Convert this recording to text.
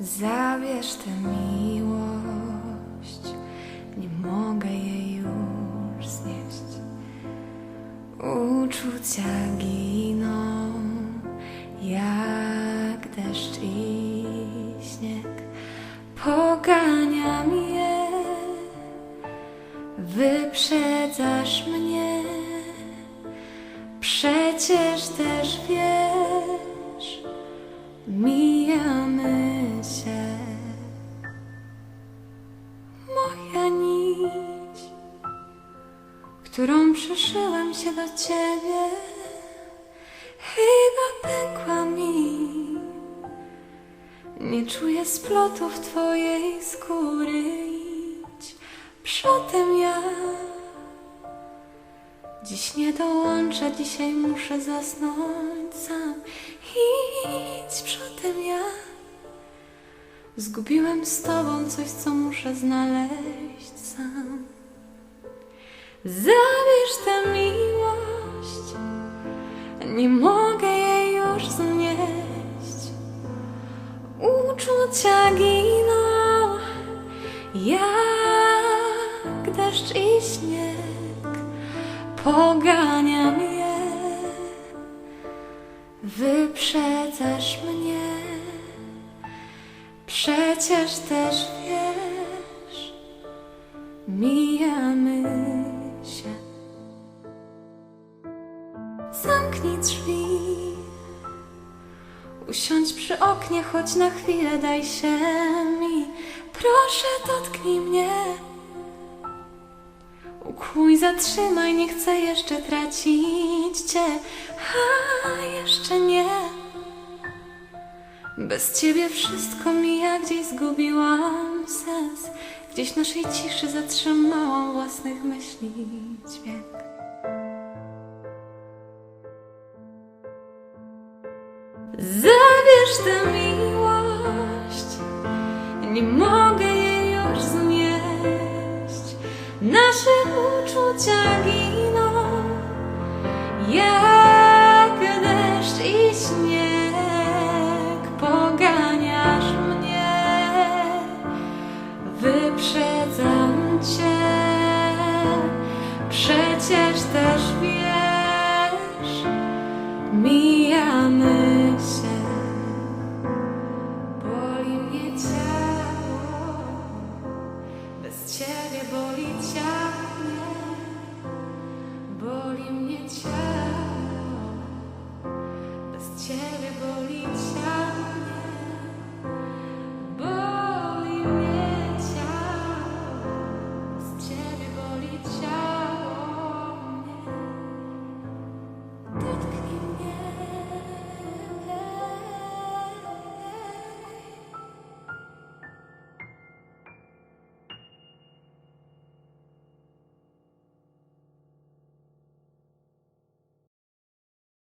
Zabierz tę miłość, nie mogę jej już znieść. Uczucia giną jak deszcz i śnieg. Poganiam je, wyprzedzasz mnie. Przecież też wiesz, mijamy którą przyszyłem się do ciebie, chyba pękła mi. Nie czuję splotów twojej skóry. Idź przodem ja. Dziś nie dołączę, dzisiaj muszę zasnąć sam. Idź przodem ja. Zgubiłem z tobą coś, co muszę znaleźć sam. Zabierz tę miłość, nie mogę jej już znieść. Uczucia giną jak deszcz i śnieg. Poganiam je, wyprzedzasz mnie. Przecież też wiesz, mijamy Zamknij drzwi, usiądź przy oknie, choć na chwilę daj się mi. Proszę, dotknij mnie. Ukłuj, zatrzymaj, nie chcę jeszcze tracić cię, a jeszcze nie. Bez ciebie wszystko mija, gdzieś zgubiłam sens. Gdzieś naszej ciszy zatrzymałam własnych myśli dźwięk. Zabierz tę miłość, nie mogę jej już znieść. Nasze uczucia giną jak deszcz i śnieg. Poganiasz mnie, wyprzedzam cię. Przecież też wiesz, bez ciebie